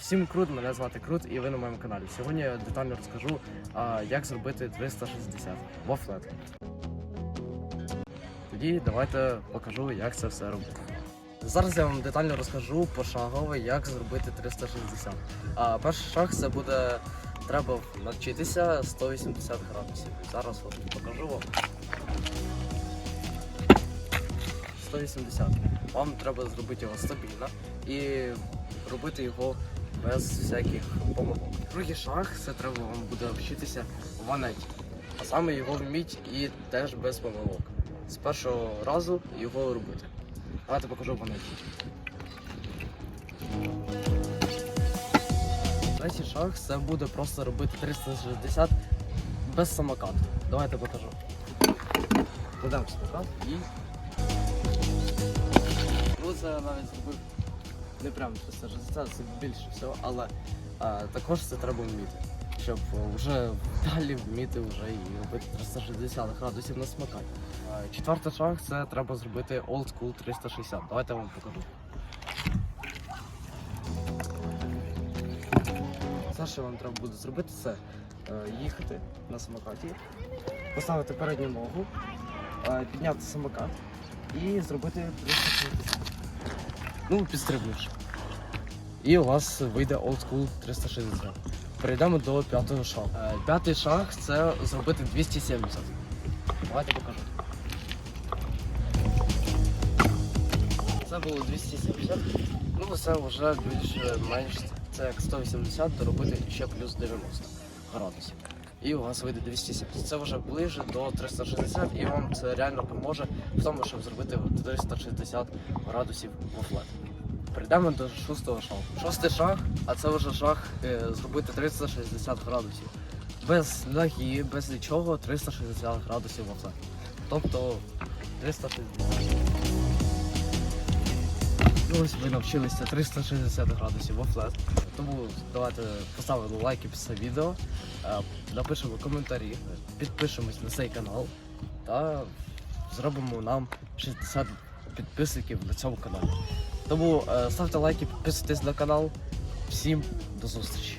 Всім крут, мене звати Крут, і ви на моєму каналі. Сьогодні я детально розкажу, як зробити 360 во флет. Тоді давайте покажу, як це все робити. Зараз я вам детально розкажу пошагово, як зробити 360. А перший шаг це буде треба навчитися 180 градусів. Зараз от покажу вам. 180. Вам треба зробити його стабільно і робити його без всяких помилок. Другий шаг це треба вам буде вчитися в ванеті. А саме його вміть і теж без помилок. З першого разу його робити. Давайте покажу ванеті. Третій шаг це буде просто робити 360 без самокату. Давайте покажу. Додам самокат і це навіть зробив не прям 360, це більше всього, але а, також це треба вміти. Щоб вже далі вміти вже і робити 360 градусів на смакаті. А, Четвертий шаг це треба зробити Old School 360. Давайте я вам покажу. Все, що вам треба буде зробити, це е, їхати на самокаті, поставити передню ногу, е, підняти самокат і зробити 360. Ну, підстрибнувши. І у вас вийде Old School 360. Перейдемо до п'ятого шагу. Е, П'ятий шаг це зробити 270. Давайте покажу. Це було 270. Ну, це вже більш-менш це як 180 доробити ще плюс 90 градусів. І у вас вийде 270. Це вже ближе до 360, і вам це реально допоможе в тому, щоб зробити 360 градусів во флет. Перейдемо до шостого шагу. Шостий шаг, а це вже шаг е, зробити 360 градусів. Без ноги, без нічого 360 градусів во флет. Тобто 360. Ось ви навчилися 360 градусів офлет. флет. Тому давайте поставимо лайки під це відео, е, напишемо коментарі, підпишемось на цей канал та зробимо нам 60 підписників на цьому каналі. Тому е, ставте лайки, підписуйтесь на канал. Всім до зустрічі!